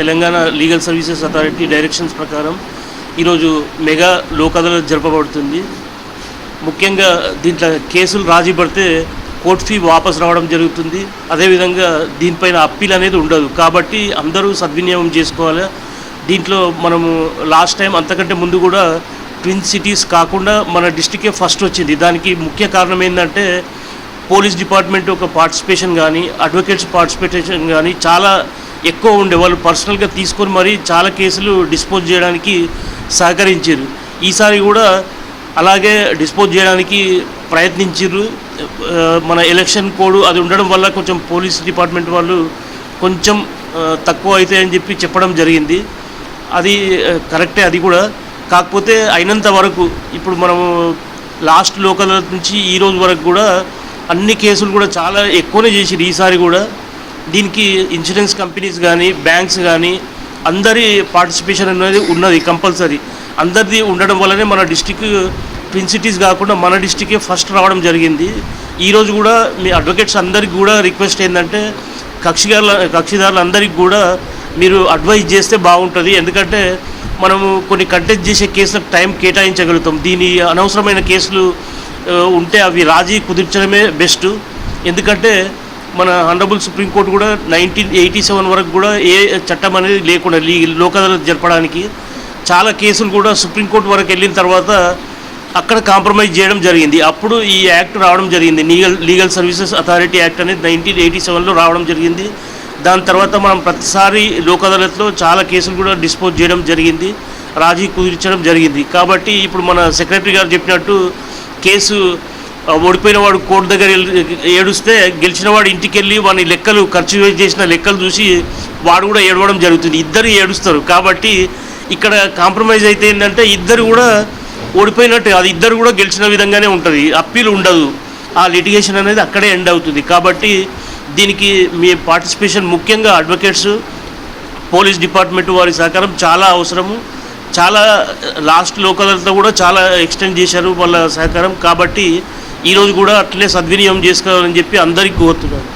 Telangana legal services authority directions ప్రకారం ఈరోజు mega Lok Adalat జరపబడుతుంది. ముఖ్యంగా దీంట్లో కేసులు రాజీ పడితే కోర్టు ఫీ వాపస్ రావడం జరుగుతుంది. అదేవిధంగా దీనిపైన అప్పీల్ అనేది ఉండదు. కాబట్టి అందరూ సద్వినియోగం చేసుకోవాలి. దీంట్లో మనము లాస్ట్ టైం అంతకంటే ముందు కూడా ట్విన్ సిటీస్ కాకుండా మన డిస్టికే ఫస్ట్ వచ్చింది. దానికి ముఖ్య కారణం ఏంటంటే పోలీస్ డిపార్ట్మెంట్ ఒక పార్టిసిపేషన్ కానీ అడ్వకేట్స్ పార్టిసిపేషన్ కానీ చాలా ఎక్కువ ఉండే వాళ్ళు పర్సనల్గా తీసుకొని మరీ చాలా కేసులు డిస్పోజ్ చేయడానికి సహకరించారు. ఈసారి కూడా అలాగే డిస్పోజ్ చేయడానికి ప్రయత్నించారు. మన ఎలక్షన్ కోడ్ అది ఉండడం వల్ల కొంచెం పోలీస్ డిపార్ట్మెంట్ వాళ్ళు కొంచెం తక్కువ అవుతాయని అని చెప్పి చెప్పడం జరిగింది. అది కరెక్టే అది కూడా. కాకపోతే అయినంత వరకు ఇప్పుడు మనము లాస్ట్ లోకల్ నుంచి ఈ రోజు వరకు కూడా అన్ని కేసులు కూడా చాలా ఎక్కువనే చేసిరు ఈసారి కూడా. దీనికి ఇన్సూరెన్స్ కంపెనీస్ కానీ బ్యాంక్స్ కానీ అందరి పార్టిసిపేషన్ అనేది ఉన్నది కంపల్సరీ అందరిది ఉండడం వల్లనే మన డిస్టిక్ ట్విన్ సిటీస్ కాకుండా మన డిస్టికే ఫస్ట్ రావడం జరిగింది. ఈరోజు కూడా మీ అడ్వకేట్స్ అందరికి కూడా రిక్వెస్ట్ ఏంటంటే కక్షిదారుల కక్షిదారులందరికీ కూడా మీరు అడ్వైజ్ చేస్తే బాగుంటుంది. ఎందుకంటే మనము కొన్ని కంటెస్ట్ చేసే కేసులకు టైం కేటాయించగలుగుతాం. దీని అనవసరమైన కేసులు ఉంటే అవి రాజీ కుదిర్చడమే బెస్ట్ ఎందుకంటే మన హండ్రబుల్ సుప్రీంకోర్టు కూడా నైన్టీన్ ఎయిటీ సెవెన్ వరకు కూడా ఏ చట్టం అనేది లేకుండా లీ లోక్ అదాలత్ జరపడానికి చాలా కేసులు కూడా సుప్రీంకోర్టు వరకు వెళ్ళిన తర్వాత అక్కడ కాంప్రమైజ్ చేయడం జరిగింది. అప్పుడు ఈ యాక్ట్ రావడం జరిగింది. Legal legal services authority act అనేది నైన్టీన్ ఎయిటీ సెవెన్లో రావడం జరిగింది. దాని తర్వాత మనం ప్రతిసారి లోక్ అదాలత్లో చాలా కేసులు కూడా డిస్పోజ్ చేయడం జరిగింది. రాజీ కుదిర్చడం జరిగింది. కాబట్టి ఇప్పుడు మన సెక్రటరీ గారు చెప్పినట్టు కేసు ఓడిపోయిన వాడు కోర్టు దగ్గర ఏడుస్తే గెలిచిన వాడు ఇంటికి వెళ్ళి వాని లెక్కలు ఖర్చు చేసిన లెక్కలు చూసి వాడు కూడా ఏడవడం జరుగుతుంది. ఇద్దరు ఏడుస్తారు. కాబట్టి ఇక్కడ కాంప్రమైజ్ అయితే ఏంటంటే ఇద్దరు కూడా ఓడిపోయినట్టు అది ఇద్దరు కూడా గెలిచిన విధంగానే ఉంటుంది. అప్పీల్ ఉండదు. ఆ లిటిగేషన్ అనేది అక్కడే ఎండ్ అవుతుంది. కాబట్టి దీనికి మీ పార్టిసిపేషన్ ముఖ్యంగా అడ్వకేట్స్ పోలీస్ డిపార్ట్మెంట్ వారి సహకారం చాలా అవసరము. చాలా లాస్ట్ లోకల్తో కూడా చాలా ఎక్స్టెండ్ చేశారు వాళ్ళ సహకారం. కాబట్టి ఈరోజు కూడా అట్లే సద్వినియోగం చేసుకోవాలని చెప్పి అందరికీ కోరుతున్నాను.